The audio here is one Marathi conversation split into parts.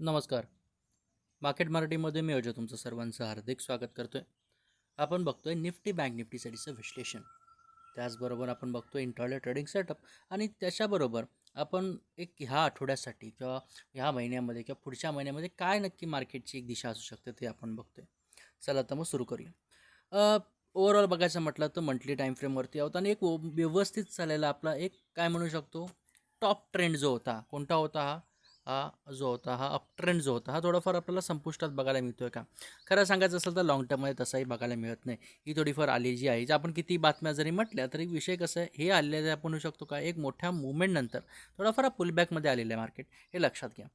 नमस्कार. मार्केट मराठीमध्ये मी अजय तुमचं सर्वांचं हार्दिक स्वागत करतो आहे आपण बघतोय निफ्टी बँक निफ्टीसाठीचं विश्लेषण. त्याचबरोबर आपण बघतोय इंटरनेट ट्रेडिंग सेटअप आणि त्याच्याबरोबर आपण एक ह्या आठवड्यासाठी किंवा ह्या महिन्यामध्ये किंवा पुढच्या महिन्यामध्ये काय नक्की मार्केटची एक दिशा असू शकते ते आपण बघतोय. चला तर मग सुरू करूया. ओव्हरऑल बघायचं म्हटलं तर मंथली टाईम फ्रेमवरती आहोत आणि एक व्यवस्थित चाललेला आपला एक काय म्हणू शकतो? टॉप ट्रेंड जो होता कोणता होता हा? हा जो होता हा अप ट्रेंड जो होता हा थोडाफार आपल्याला संपुष्टात बघायला मिळतो आहे का? खरं सांगायचं असेल तर लॉंग टर्ममध्ये तसाही बघायला मिळत नाही. ही थोडीफार आली जी आहे जे आपण किती बातम्या जरी म्हटल्या तरी विषय कसं आहे हे आलेलं आपण म्हणू शकतो का एक मोठ्या मुवमेंटनंतर थोडाफार पुलबॅकमध्ये आलेलं आहे मार्केट हे लक्षात घ्या.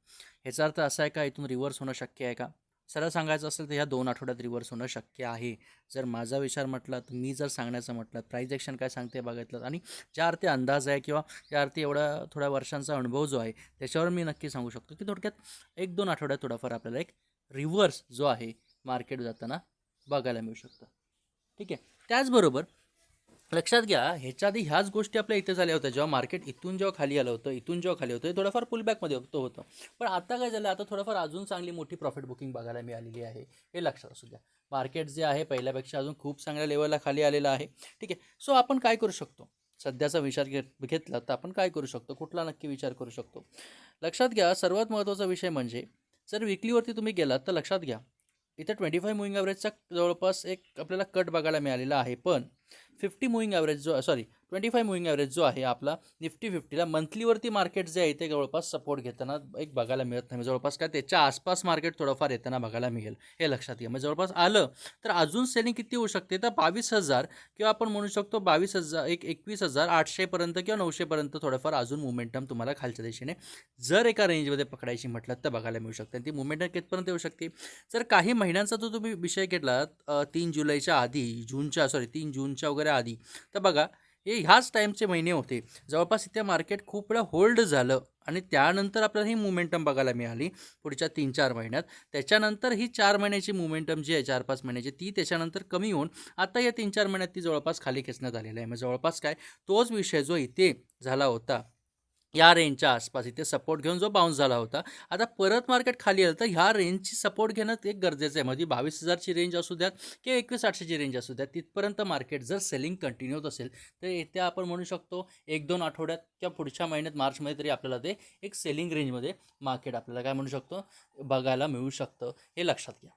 ह्याचा अर्थ असा आहे का इथून रिव्हर्स होणं शक्य आहे का? सरळ सांगायचं असेल तर ह्या दोन आठवड्यात रिव्हर्स होणं शक्य आहे. जर माझा विचार म्हटला तर मी जर सांगण्याचं म्हटलं प्राईज ॲक्शन काय सांगते बघितलं आणि ज्या अर्थी अंदाज आहे किंवा ज्या अर्थी एवढा थोड्या वर्षांचा अनुभव जो आहे त्याच्यावर मी नक्की सांगू शकतो की थोडक्यात एक दोन आठवड्यात थोडाफार आपल्याला एक रिव्हर्स जो आहे मार्केट जाताना बघायला मिळू शकतं. ठीक आहे? त्याचबरोबर लक्षात घ्या ह्याच्या आधी ह्याच गोष्टी आपल्या इथे झाल्या होत्या. जेव्हा मार्केट इथून जेव्हा खाली आलं होतं इथून जेव्हा खाली होतं हे थोडंफार पुलबॅकमध्ये होतं होतं. पण आता काय झालं आता थोडंफार अजून चांगली मोठी प्रॉफिट बुकिंग बघायला मिळालेली आहे हे लक्षात असू द्या. मार्केट जे आहे पहिल्यापेक्षा अजून खूप चांगल्या लेवलला खाली आलेलं आहे. ठीक आहे सो आपण काय करू शकतो? सध्याचा विचार घेत घेतला तर आपण काय करू शकतो? कुठला नक्की विचार करू शकतो? लक्षात घ्या सर्वात महत्त्वाचा विषय म्हणजे जर विकलीवरती तुम्ही गेलात तर लक्षात घ्या इथं ट्वेंटी फाय मुविंग ॲव्हरेजचा जवळपास एक आपल्याला कट बघायला मिळालेला आहे. पण फिफ्टी मुविंग ॲव्हरेज जो sorry twenty five moving average जो आहे आपला निफ्टी फिफ्टीला मंथलीवरती मार्केट जे आहे ते जवळपास सपोर्ट घेताना एक बघायला मिळत नाही. म्हणजे जवळपास काय त्याच्या आसपास मार्केट थोडंफार येताना बघायला मिळेल हे लक्षात घ्या. म्हणजे जवळपास आलं तर अजून सेलिंग किती होऊ शकते? तर बावीस हजार किंवा आपण म्हणू शकतो बावीस हजार एक एकवीस हजार आठशेपर्यंत किंवा नऊशेपर्यंत थोडंफार अजून मुमेंटम तुम्हाला खालच्या दिशेने जर एका रेंजमध्ये पकडायची म्हटलं तर बघायला मिळू शकते. आणि ती मुमेंटम कितपर्यंत येऊ शकते? जर काही महिन्यांचा जो तुम्ही विषय घेतलात तीन जुलैच्या आधी जूनच्या सॉरी तीन जूनच्या वगैरे आधी. तर बघा हे ह्याच टाईमचे महिने होते. जवळपास इथे मार्केट खूप वेळा होल्ड झालं आणि त्यानंतर आपल्याला ही मुमेंटम बघायला मिळाली पुढच्या तीन चार महिन्यात. त्याच्यानंतर ही चार महिन्याची मुवमेंटम जी आहे चार पाच महिन्याची ती त्याच्यानंतर कमी होऊन आता या तीन चार महिन्यात ती जवळपास खाली खेचण्यात आलेली आहे. मग जवळपास काय तोच विषय जो इथे झाला होता. या रेंजच्या आसपास इथे सपोर्ट घेऊन जो बाउन्स झाला होता. आता परत मार्केट खाली आलं तर ह्या रेंजची सपोर्ट घेणं एक गरजेचं आहे. म्हणजे बावीस हजारची रेंज असू द्यात किंवा एकवीस आठशेची रेंज असू द्यात तिथपर्यंत मार्केट जर सेलिंग कंटिन्यू होत असेल तर येत्या आपण म्हणू शकतो एक दोन आठवड्यात किंवा पुढच्या महिन्यात मार्चमध्ये तरी आपल्याला ते एक सेलिंग रेंजमध्ये मार्केट आपल्याला काय म्हणू शकतो? बघायला मिळू शकतं. हे लक्षात घ्या.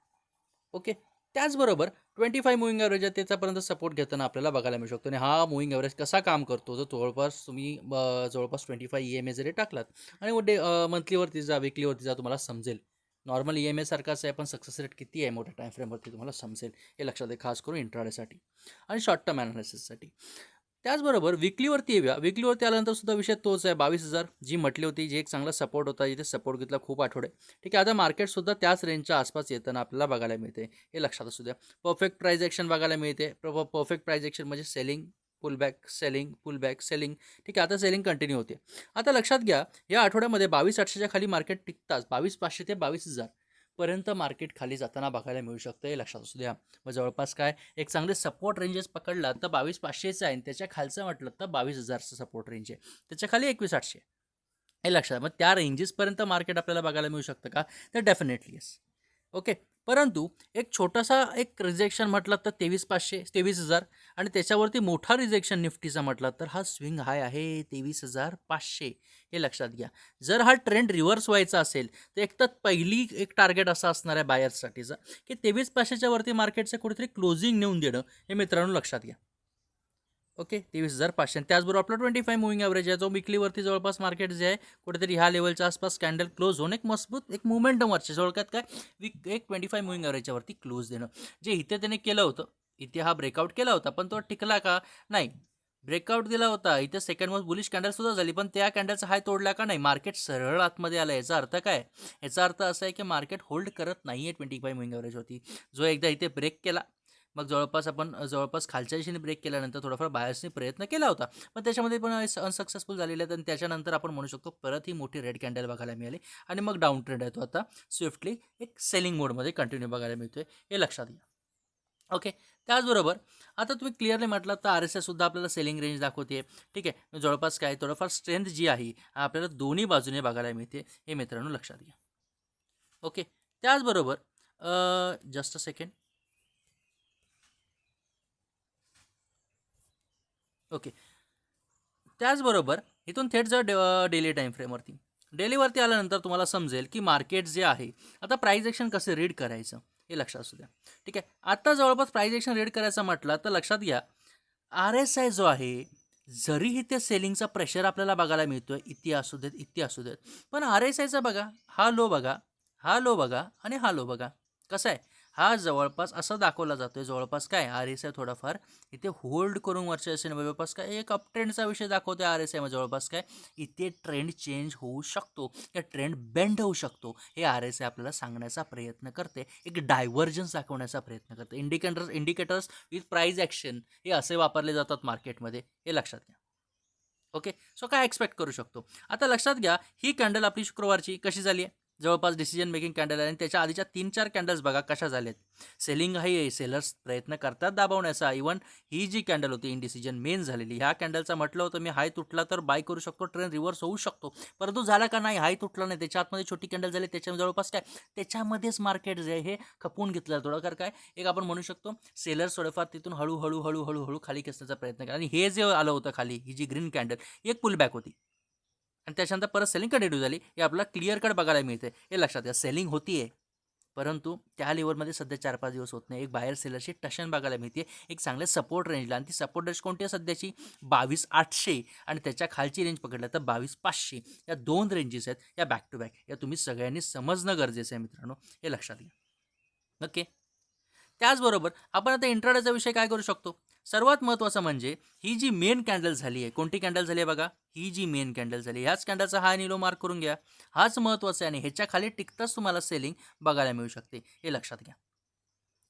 ओके त्याचबरोबर ट्वेंटी फाय मुविंग ॲव्हरेज आहे त्याच्यापर्यंत सपोर्ट घेताना आपल्याला बघायला मिळू शकतो. आणि हा मुविंग ॲव्हरेज कसा काम करतो तर जवळपास तुम्ही जवळपास twenty five E M A जरी टाकलात. आणि मग डे मंथलीवरती जा विकलीवरती जा तुम्हाला समजेल. नॉर्मल ई एम एसारखाच आहे पण सक्सेस रेट किती आहे मोठ्या टाईम फ्रेमवरती तुम्हाला समजेल. हे लक्षात आहे खास करून इंट्राडेसाठी आणि शॉर्ट टर्म ॲनालिसिससाठी त्याचबरोबर विकलीवरती येऊया. विकलीवरती आल्यानंतर सुद्धा विषय तोच आहे. बावीस हजार जी म्हटली होती जी एक चांगला सपोर्ट होता जिथे सपोर्ट घेतला खूप आठवडे ठीक आहे आता मार्केटसुद्धा त्याच रेंजच्या आसपास येताना आपल्याला बघायला मिळते. हे लक्षात असू द्या. परफेक्ट प्राईज ॲक्शन बघायला मिळते. परफेक्ट प्राईज ॲक्शन म्हणजे selling pullback selling pullback selling ठीक आहे आता सेलिंग कंटिन्यू होते. आता लक्षात घ्या या आठवड्यामध्ये बावीस आठशेच्या खाली मार्केट टिकताच. बावीस पाचशे ते बावीस हजार. पर्यंत मार्केट खाली जाताना बघायला मिळू शकतं हे लक्षात असू द्या. मग जवळपास काय? एक चांगले सपोर्ट रेंजेस पकडला तर बावीस पाचशेचं आहे आणि त्याच्या खालचं म्हटलं तर बावीस हजारचं सपोर्ट रेंज आहे. त्याच्याखाली एकवीस आठशे. हे लक्षात मग त्या रेंजेसपर्यंत मार्केट आपल्याला बघायला मिळू शकतं का? तर डेफिनेटली येस ओके परंतु एक छोटासा एक रिजेक्शन म्हटलं तर तेवीस पाचशे तेवीस हजार आणि त्याच्यावरती मोठा रिजेक्शन निफ्टीचा म्हटला तर हा स्विंग हाय आहे तेवीस हजार पाचशे हे लक्षात घ्या. जर हा ट्रेंड रिव्हर्स व्हायचा असेल तर एक तर पहिली एक टार्गेट असा असणार आहे बायर्ससाठीचा की तेवीस पाचशेच्या वरती मार्केटचं कुठेतरी क्लोजिंग नेऊन देणं हे मित्रांनो लक्षात घ्या. ओके तेवीस हजार पाचशे. आणि त्याचबरोबर आपला ट्वेंटी फाय मुव्हिंग ॲव्हरेज आहे. जो विकलीवरती जवळपास मार्केट जे आहे कुठेतरी ह्या लेवलच्या आसपास कॅन्डल क्लोज होऊन एक मजबूत एक मुवमेंटमवरचे जवळकात काय? विक एक ट्वेंटी फाय मुविंग ॲव्हरेजच्यावरती क्लोज देणं. जे इथे त्याने केलं होतं इथे हा ब्रेकआउट केला होता पण तो टिकला का? नाही. ब्रेकआउट दिला होता. इथे सेकंड मोस्ट बुलिश कॅन्डल सुद्धा झाली पण त्या कॅन्डलचा हाय तोडला का नाही? मार्केट सरळ आतमध्ये आलं. याचा अर्थ काय? याचा अर्थ असा आहे की मार्केट होल्ड करत नाही आहे ट्वेंटी फाय ॲव्हरेज होती जो एकदा इथे ब्रेक केला मग जवळपास आपण जवळपास खालच्या दिशेने ब्रेक केल्यानंतर थोडाफार बायर्सने प्रयत्न केला होता. पण त्याच्यामध्ये पण अनसक्सेसफुल झालेले आहेत आणि त्याच्यानंतर आपण म्हणू शकतो परत ही मोठी रेड कॅन्डल बघायला मिळाली. आणि मग डाऊन ट्रेंड आहे तो आता. स्विफ्टली एक सेलिंग मोडमध्ये कंटिन्यू बघायला मिळतोय. हे लक्षात घ्या. ओके त्याचबरोबर आता तुम्ही क्लिअरली म्हटलं तर आर एस एससुद्धा आपल्याला सेलिंग रेंज दाखवते ठीक आहे? जवळपास काय थोडंफार स्ट्रेंथ जी आहे आपल्याला दोन्ही बाजूने बघायला मिळते. हे मित्रांनो लक्षात घ्या. ओके त्याचबरोबर जस्ट अ सेकंड ओके. त्याचबरोबर इथून थेट जर डेली टाईम फ्रेमवरती डेलीवरती आल्यानंतर तुम्हाला समजेल की मार्केट जे आहे आता प्राईज ॲक्शन कसं रीड करायचं हे लक्षात असू द्या. ठीक आहे? आत्ता जवळपास प्राईज ॲक्शन रीड करायचं म्हटलं तर लक्षात घ्या आर एस आय जो आहे जरी इथे सेलिंगचा प्रेशर आपल्याला बघायला मिळतो आहे इथे असू देत इथे असू देत पण आर एस आयचा बघा हा लो बघा हा लो बघा आणि हा लो बघा. कसं आहे? हा जवळपास असं दाखवला जातोय. जवळपास काय? आर एस आय थोडाफार. इथे होल्ड करून वरच्या असेल जवळपास काय? एक अपट्रेंडचा विषय दाखवतोय आर एस आयमध्ये जवळपास काय? इथे ट्रेंड चेंज होऊ शकतो. या ट्रेंड बेंड होऊ शकतो. हे आर एस आय आपल्याला सांगण्याचा प्रयत्न करते. एक डायव्हर्जन्स दाखवण्याचा प्रयत्न करते. Indicators indicators with price action हे असे वापरले जातात मार्केटमध्ये हे लक्षात घ्या. ओके सो काय एक्सपेक्ट करू शकतो? आता लक्षात घ्या ही कॅन्डल आपली शुक्रवारची कशी झाली आहे? जवळपास डिसिजन मेकिंग कॅन्डल आहे आणि त्याच्या आधीच्या तीन चार कॅन्डल्स बघा कशा झाल्यात सेलिंग आहे सेलर्स प्रयत्न करतात दाबवण्याचा. इवन ही जी कॅन्डल होती इनडिसिजन मेन झालेली ह्या कॅन्डलचा म्हटलं होतं मी हाय तुटला तर बाय करू शकतो ट्रेन रिव्हर्स होऊ शकतो. परंतु झाला का नाही हाय तुटला नाही. त्याच्या आतमध्ये छोटी कॅन्डल झाली त्याच्या जवळपास काय? त्याच्यामध्येच मार्केट जे आहे हे खपवून घेतलं थोडं कारण काय? एक आपण म्हणू शकतो सेलर्स थोडेफार तिथून हळूहळू हळूहळू हळू खाली खेचण्याचा प्रयत्न केला. आणि हे जे आलं होतं खाली ही जी ग्रीन कॅन्डल एक पुलबॅक होती. आणि त्याच्यानंतर परत सेलिंग कंटिन्यू झाली. हे आपल्याला क्लिअर कट बघायला मिळते हे लक्षात घ्या सेलिंग होतीये. परंतु त्या लेवलमध्ये सध्या चार पाच दिवस होत नाही. एक बाहेर सेलरची टशन बघायला मिळते एक चांगल्या सपोर्ट रेंजला आणि ती सपोर्ट रेंज कोणती आहे सध्याची? बावीस आठशे. आणि त्याच्या खालची रेंज पकडलं तर बावीस पाचशे. या दोन रेंजेस आहेत. या बॅक टू बॅक या तुम्ही सगळ्यांनी समजणं गरजेचं आहे मित्रांनो. हे लक्षात घ्या. ओके त्याचबरोबर आपण आता इंट्राडेचा विषय काय करू शकतो? सर्वात महत्त्वाचं म्हणजे ही जी मेन कॅन्डल झाली आहे कोणती कॅन्डल झाली आहे बघा? ही जी मेन कॅन्डल झाली ह्याच कॅन्डलचा हा निलो मार्क करून घ्या. हाच महत्त्वाचा आहे आणि ह्याच्या खाली टिकताच तुम्हाला सेलिंग बघायला मिळू शकते. हे लक्षात घ्या.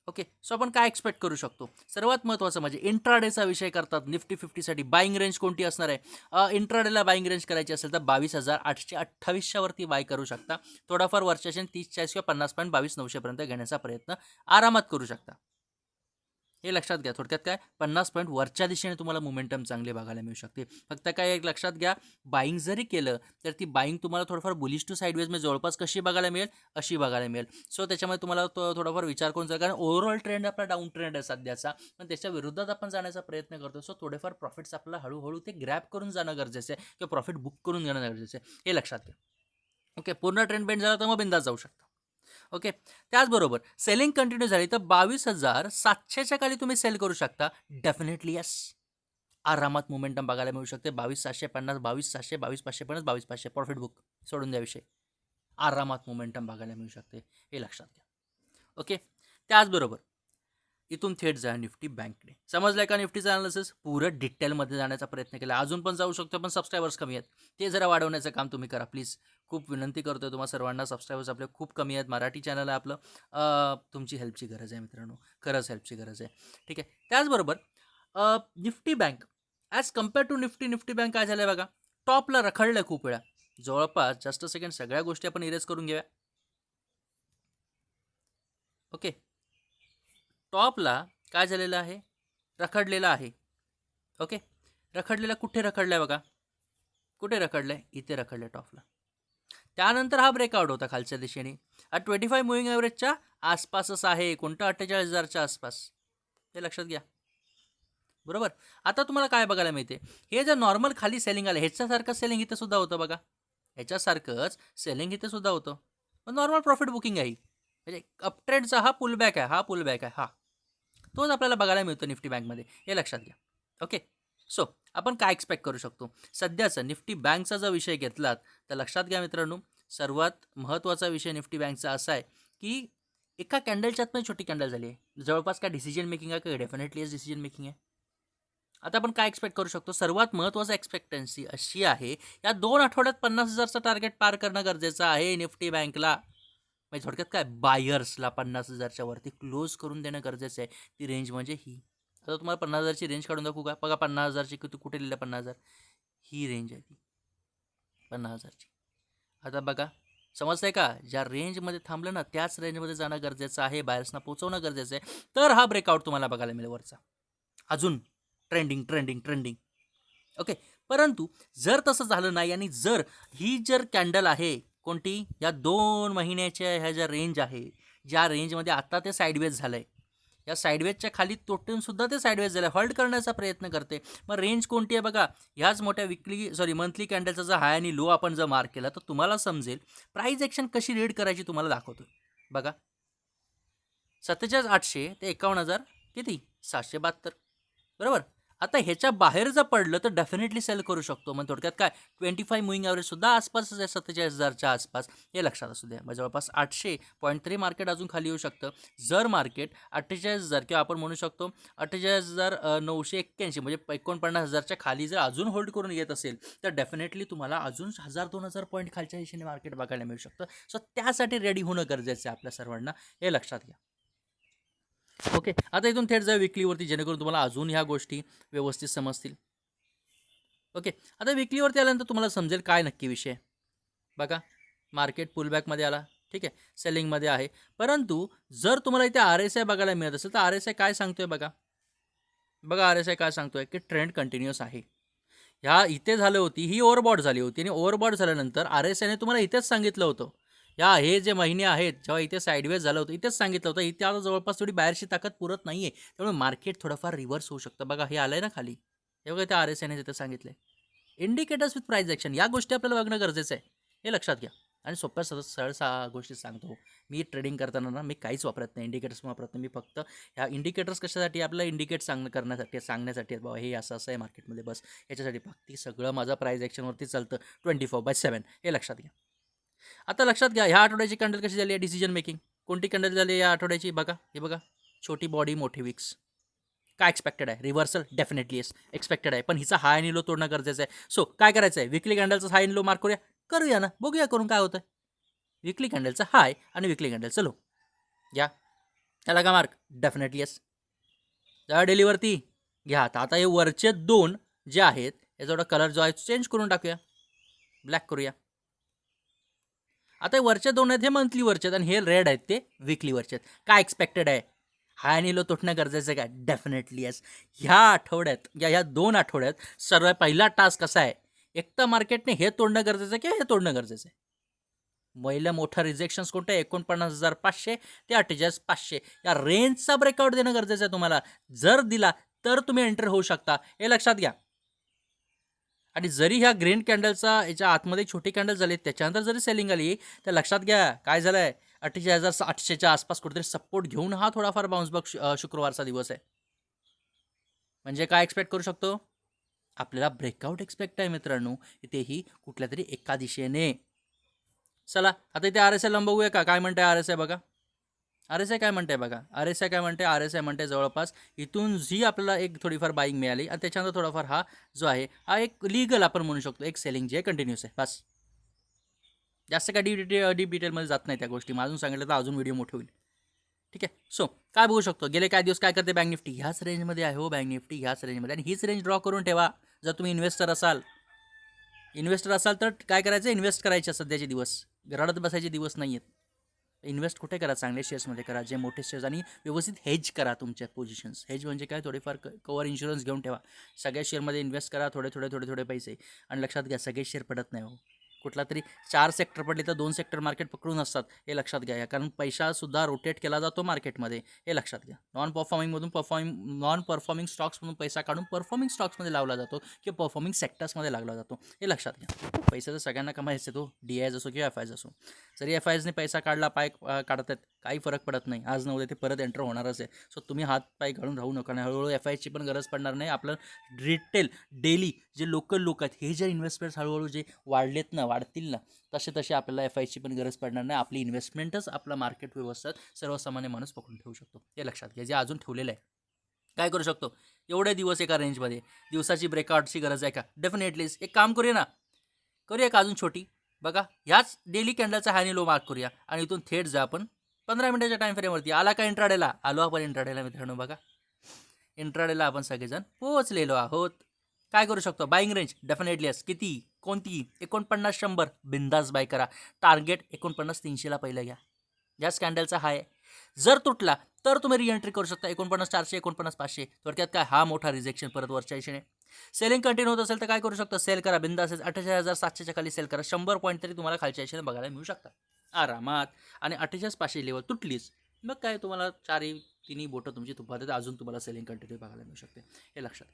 ओके सो आपण काय एक्सपेक्ट करू शकतो? सर्वात महत्त्वाचं म्हणजे इंट्राडेचा विषय करतात. निफ्टी फिफ्टीसाठी बाईंग रेंज कोणती असणार आहे? इंट्राडेला बाईंग रेंज करायची असेल तर बावीस हजार आठशे अठ्ठावीसच्यावरती बाय करू शकता. थोडाफार वर्षाचे तीस चाळीस किंवा पन्नास पॉईंट बावीस नऊशेपर्यंत घेण्याचा प्रयत्न आरामात करू शकता. हे लक्षात घ्या. थोडक्यात काय? पन्नास पॉईंट वरच्या दिशेने तुम्हाला मोमेंटम चांगले बघायला मिळू शकते. फक्त काय एक लक्षात घ्या बाईंग जरी केलं तर ती बाईंग तुम्हाला थोडंफार बुलिश टू साईडवेजमध्ये जवळपास कशी बघायला मिळेल? अशी बघायला मिळेल. सो त्याच्यामध्ये तुम्हाला तो थोडाफार विचार करून जाईल कारण ओव्हरऑल ट्रेंड आपला डाऊन ट्रेंड आहे सध्याचा पण त्याच्या विरोधात आपण जाण्याचा प्रयत्न करतो. सो थोडेफार प्रॉफिट्स आपल्याला हळूहळू ते ग्रॅप करून जाणं गरजेचं आहे किंवा प्रॉफिट बुक करून घेणं गरजेचं आहे. हे लक्षात घ्या. ओके पूर्ण ट्रेंड बेंड झाला तर मग बिंदा जाऊ शकता. ओके. त्याचबरोबर सेलिंग कंटिन्यू झाली तर बावीस हजार सातशेच्या खाली तुम्ही सेल करू शकता. डेफिनेटली यस आरामात मोमेंटम बघायला मिळू शकते. बावीस सातशे पन्नास बावीस सातशे बावीस पाचशे पन्नास बावीस पाचशे. प्रॉफिट बुक सोडून द्या विषय. आरामात मोमेंटम बघायला मिळू शकते. हे लक्षात घ्या. ओके. त्याचबरोबर इथून थेट जा निफ्टी बँकने. समजलं का निफ्टीचं अनालिसिस पुरं डिटेलमध्ये जाण्याचा प्रयत्न केला. अजून पण जाऊ शकतो पण सबस्क्रायबर्स कमी आहेत. ते जरा वाढवण्याचं काम तुम्ही करा प्लीज खूप विनंती करतोय तुम्हाला सर्वांना. सबस्क्रायबर्स आपले खूप कमी आहेत. मराठी चॅनल आहे आपलं. तुमची हेल्पची गरज आहे मित्रांनो. खरंच हेल्पची गरज आहे. ठीक आहे. त्याचबरोबर Nifty bank. As compare to Nifty Nifty bank काय झालं आहे बघा? टॉपला रखडलं आहे खूप वेळा. जवळपास जास्त सेकंड सगळ्या गोष्टी आपण इरेज करून घेऊया. ओके टॉपला काय झालेलं आहे? रखडलेलं आहे. ओके? रखडलेला कुठे रखडलं आहे बघा? कुठे रखडलं आहे इथे रखडलं आहे टॉपला. त्यानंतर हा ब्रेकआउट होता खालच्या दिशेने. हा ट्वेंटी फाय मुव्हिंग ॲव्हरेजच्या आसपासच आहे. कोणतं? अठ्ठेचाळीस हजारच्या आसपास. हे लक्षात घ्या. बरोबर? आता तुम्हाला काय बघायला मिळते? हे जर नॉर्मल खाली सेलिंग आलं ह्याच्यासारखं सेलिंग इथं सुद्धा होतं बघा. ह्याच्यासारखंच सेलिंग इथे सुद्धा होतं. पण नॉर्मल प्रॉफिट बुकिंग आहे म्हणजे अपट्रेंडचा हा पुलबॅक आहे हा पुलबॅक आहे हा. तोच आपल्याला बघायला मिळतो निफ्टी बँकमध्ये. हे लक्षात घ्या. ओके? सो आपण काय एक्सपेक्ट करू शकतो? सध्याचं निफ्टी बँकचा जर विषय घेतलात तर लक्षात घ्या मित्रांनो सर्वात महत्त्वाचा विषय निफ्टी बँकचा असा आहे की एका कॅन्डलच्यात पण छोटी कॅन्डल झाली आहे. जवळपास काय डिसिजन मेकिंग आहे का? डेफिनेटली डिसिजन मेकिंग आहे. आता आपण काय एक्सपेक्ट करू शकतो? सर्वात महत्त्वाचं एक्सपेक्टन्सी अशी आहे या दोन आठवड्यात पन्नास हजारचं टार्गेट पार करणं गरजेचं आहे निफ्टी बँकला. म्हणजे थोडक्यात काय बायर्सला पन्नास हजारच्या वरती क्लोज करून देणं गरजेचं आहे ती रेंज म्हणजे ही. आता तुम्हाला पन्नास हजारची रेंज काढून दाखवू का? बघा पन्नास हजारची किती कुठे लिहिलं पन्नास हजार? ही रेंज आहे ती. पन्नास हजारची. आता बघा समजतंय का? ज्या रेंजमध्ये थांबलं ना त्याच रेंजमध्ये जाणं गरजेचं आहे बायर्सना पोचवणं गरजेचं आहे. तर हा ब्रेकआउट तुम्हाला बघायला मिळेल वरचा. अजून ट्रेंडिंग ट्रेंडिंग ट्रेंडिंग ओके परंतु जर तसं झालं नाही आणि जर ही जर कॅन्डल आहे कोणती? या दोन महिन्याच्या ह्या ज्या रेंज आहे ज्या रेंजमध्ये आत्ता ते साईडवेज झालं आहे या साईडवेजच्या खाली तोटूनसुद्धा ते साईडवेज झालं आहे हॉल्ड करण्याचा प्रयत्न करते. मग रेंज कोणती आहे बघा? ह्याच मोठ्या विकली सॉरी मंथली कॅन्डलचा जर हाय आणि लो आपण जर मार्क केला तर तुम्हाला समजेल प्राईज ॲक्शन कशी रीड करायची तुम्हाला दाखवतो बघा. सत्तेचाळीस आठशे ते एकावन्न हजार किती? सातशे बहात्तर. बरोबर? आता ह्याच्या बाहेर जर पडलं तर डेफिनेटली सेल करू शकतो. मग थोडक्यात काय? ट्वेंटी फाय मुईंग ॲव्हरेजसुद्धा आसपासच आहे सत्तेचाळीस हजारच्या आसपास. हे लक्षात असू द्या. मग जवळपास आठशे पॉईंट थ्री मार्केट अजून खाली येऊ शकतं. जर मार्केट अठ्ठेचाळीस हजार किंवा आपण म्हणू शकतो अठ्ठेचाळीस हजार नऊशे एक्क्याऐंशी म्हणजे एकोणपन्नास हजारच्या खाली जर अजून होल्ड करून येत असेल तर डेफिनेटली तुम्हाला अजून हजार दोन हजार पॉईंट खालच्या दिशेने मार्केट बघायला मिळू शकतं. सो त्यासाठी रेडी होणं गरजेचं आहे आपल्या सर्वांना. हे लक्षात घ्या. ओके आता इथून थेट जाऊ विकलीवरती जेणेकरून तुम्हाला अजून ह्या गोष्टी व्यवस्थित समजतील. ओके आता विकलीवरती आल्यानंतर तुम्हाला समजेल काय नक्की विषय बघा मार्केट पुलबॅकमध्ये आला ठीक आहे सेलिंगमध्ये आहे. परंतु जर तुम्हाला इथे आर एस आय बघायला मिळत असेल तर आर एस आय काय सांगतोय बघा? बघा आर एस आय काय सांगतोय? की ट्रेंड कंटिन्युअस आहे. ह्या इथे झालं होती ही ओवरबॉड झाली होती. आणि ओवरबॉड झाल्यानंतर आर एस आयने तुम्हाला इथेच सांगितलं होतं या हे जे महिने आहेत जेव्हा इथे साईडवेज झालं होतं इथेच सांगितलं होतं इथे आता जवळपास थोडी बाहेरची ताकद पुरत नाही आहे त्यामुळे मार्केट थोडंफार रिव्हर्स होऊ शकतं. बघा हे आलं आहे ना खाली. हे बघा त्या आर एस एने तिथे सांगितलं आहे इंडिकेटर्स विथ प्राईज ॲक्शन या गोष्टी आपल्याला बघणं गरजेचं आहे. हे लक्षात घ्या. आणि सोप्या सतत सरळ सा गोष्टी सांगतो. मी ट्रेडिंग करताना ना मी काहीच वापरत नाही. इंडिकेटर्स वापरत नाही. मी फक्त ह्या इंडिकेटर्स कशासाठी आपल्याला इंडिकेट सांग करण्यासाठी सांगण्यासाठी आहेत. बाबा हे असं असं आहे मार्केटमध्ये बस याच्यासाठी फक्त सगळं माझं प्राईज ॲक्शनवरती चालतं. ट्वेंटी फोर बाय सेवन हे लक्षात घ्या. आता लक्षात घ्या ह्या आठवड्याची कॅन्डल कशी झाली आहे? डिसिजन मेकिंग कोणती कॅन्डल झाली आहे या आठवड्याची? बघा हे बघा. छोटी बॉडी मोठी विक्स काय एक्सपेक्टेड आहे? रिव्हर्सल डेफिनेटली येस एक्सपेक्टेड आहे. पण हिचा हाय आणि लो तोडणं गरजेचं आहे. सो काय करायचं आहे विकली कॅन्डलचा हाय आणि लो मार्क करूया? करूया ना. बघूया करून काय होतं विकली कॅन्डलचा हाय आणि विकली कॅन्डलचा लो घ्या त्याला का मार्क डेफिनेटली येस जा डेलीवरती घ्या आता. आता हे वरचे दोन जे आहेत याचा कलर जो आहे चेंज करून टाकूया. ब्लॅक करूया. आता हे वरचे दोन आहेत हे मंथली वरचे आहेत आणि हे रेड आहेत ते विकली वरचे आहेत काय एक्सपेक्टेड आहे? हाय आणि लो तुटणं गरजेचं आहे डेफिनेटली येस ह्या आठवड्यात या ह्या दोन आठवड्यात सर्व पहिला टास्क कसा आहे? एक तर मार्केटने हे तोडणं गरजेचं आहे किंवा हे तोडणं गरजेचं आहे? महिला मोठं रिजेक्शन्स कोणतं? आहे एकोणपन्नास हजार पाचशे ते अठ्ठेचाळीस पाचशे. या रेंजचा ब्रेकआउट देणं गरजेचं आहे तुम्हाला. जर दिला तर तुम्ही एंटर होऊ शकता. हे लक्षात घ्या. आणि जरी ह्या ग्रीन कॅन्डलचा याच्या आतमध्ये छोटी कॅन्डल झाली त्याच्यानंतर जरी सेलिंग आली तर लक्षात घ्या काय झालं आहे अठ्ठेचाळीस हजार आठशेच्या आसपास कुठेतरी सपोर्ट घेऊन हा थोडाफार बाउन्स बॅक शुक्रवारचा दिवस आहे. म्हणजे काय एक्सपेक्ट करू शकतो? आपल्याला ब्रेकआउट एक्सपेक्ट आहे मित्रांनो. इथेही कुठल्या तरी एका दिशेने. चला आता इथे आर एस आय लंबवूया का? काय म्हणताय आर एस आय बघा. आर एस आय काय म्हणते बघा? आर एस आय काय म्हणते आर एस आय म्हणते जवळपास इथून जी आपल्याला एक थोडीफार बाईंग मिळाली आणि त्याच्यानंतर थोडाफार हा जो आहे हा एक लिगल आपण म्हणू शकतो. एक सेलिंग जी आहे कंटिन्यूस आहे. बस. जास्त काय डीप डिटेल डीप डिटेलमध्ये जात नाही त्या गोष्टी. अजून सांगितलं तर अजून व्हिडिओ मोठे होईल. ठीक आहे? सो काय बघू शकतो? गेले काय दिवस काय करते बँक निफ्टी ह्याच रेंजमध्ये आहे हो बँक निफ्टी ह्याच रेंजमध्ये आणि हीच रेंज ड्रॉ करून ठेवा. जर तुम्ही इन्व्हेस्टर असाल. इन्व्हेस्टर असाल तर काय करायचं? इन्व्हेस्ट करायचे सध्याचे दिवस. रडत बसायचे दिवस नाही आहेत इन्व्हेस्ट कुठे करा? चांगले शेअर्समध्ये करा जे मोठे शेअर्स आणि व्यवस्थित हेज करा तुमच्या पोझिशन्स हेज म्हणजे काय? थोडेफार कवर इन्शुरन्स घेऊन ठेवा. सगळ्या शेअरमध्ये इन्व्हेस्ट करा थोडे थोडे थोडे थोडे पैसे. आणि लक्षात घ्या सगळे शेअर पडत नाही हो. कुठला तरी चार सेक्टर पडले तर दोन सेक्टर मार्केट पकडून असतात हे लक्षात घ्या. कारण पैसासुद्धा रोटेट केला जातो मार्केटमध्ये हे लक्षात घ्या. नॉन परफॉर्मिंगमधून परफॉर्मिंग नॉन परफॉर्मिंग स्टॉक्समधून पैसा काढून परफॉर्मिंग स्टॉक्समध्ये लावला जातो किंवा परफॉर्मिंग सेक्टर्समध्ये लागला जातो हे लक्षात घ्या. पैसा तर सगळ्यांना कमायचे तो डी आयज असो किंवा एफ आयज असो. जरी एफ आयजने पैसा काढला पाय काढतात काही फरक पडत नाही. आज नव्हते ते परत एंटर होणारच आहे. सो तुम्ही हात पाय घालून राहू नका. आणि हळूहळू एफ आयची पण गरज पडणार नाही. आपलं रिटेल डेली जे लोकल लोक आहेत हे जे इन्व्हेस्टमेंट्स हळूहळू जे वाढलेत ना वाढतील ना तसे तसे आपल्याला एफ आयची पण गरज पडणार नाही. आपली इन्व्हेस्टमेंटच आपला मार्केट व्यवस्थेत सर्वसामान्य माणूस पकडून ठेवू शकतो. हे लक्षात घ्या. जे अजून ठेवलेलं आहे. काय करू शकतो? एवढे दिवस एका रेंजमध्ये दिवसाची ब्रेकआउटची गरज आहे का? डेफिनेटली एक काम करूया ना. करूया का अजून छोटी? बघा. ह्याच डेली कॅन्डलचा हायने लो मार्क करूया. आणि इथून थेट जा आपण पंधरा मिनिटाच्या टाईम फ्रेमवरती आला का इंट्राडेला? आलो आपण इंट्राडेला मित्रांनो बघा. इंट्राडेला आपण सगळेजण पोहोचलेलो आहोत. काय करू शकतो? बाईंग रेंज डेफिनेटली यस किती? कोणती? एकोणपन्नास शंभर. बिंदास बाय करा. टार्गेट एकोणपन्नास तीनशेला पहिलं घ्या. ज्या स्कॅन्डलचा हाय जर तुटला तर तुम्ही रिएंट्री करू शकता. एकोणपन्नास चारशे एकोणपन्नास पाचशे. थोडक्यात काय? हा मोठा रिजेक्शन परत वरच्या दिशेने. सेलिंग कंटिन्यू होत असेल तर काय करू शकता? सेल करा. बिंदा असेल अठ्ठेचाळीस हजार सातशेच्या खाली सेल करा. शंभर पॉईंट तरी तुम्हाला खालच्या याच्याने बघायला मिळू शकतात. आरामात आणि अठ्ठेचाळीस पाचशे लेवल तुटलीच मग काय तुम्हाला चारही तिन्ही बोटं तुमची तुपात आहेत, अजून तुम्हाला सेलिंग कंटिन्यू बघायला मिळू शकते. हे लक्षात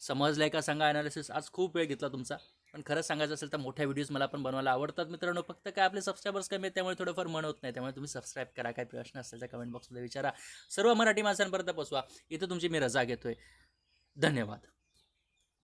समजलं आहे का सांगा ॲनालिसिस आज खूप वेळ घेतला तुमचा. पण खरंच सांगायचं असेल तर मोठ्या व्हिडिओज मला पण बनवायला आवडतात मित्रांनो. फक्त काय आपले सबस्क्रायबर्स कमी आहेत त्यामुळे थोडंफार मन होत नाही. त्यामुळे तुम्ही सबस्क्राईब करा. काय प्रश्न असेल तर कमेंट बॉक्समध्ये विचारा. सर्व मराठी माणसांपर्यंत पोचवा इथं तुमची मी रजा घेतोय. धन्यवाद.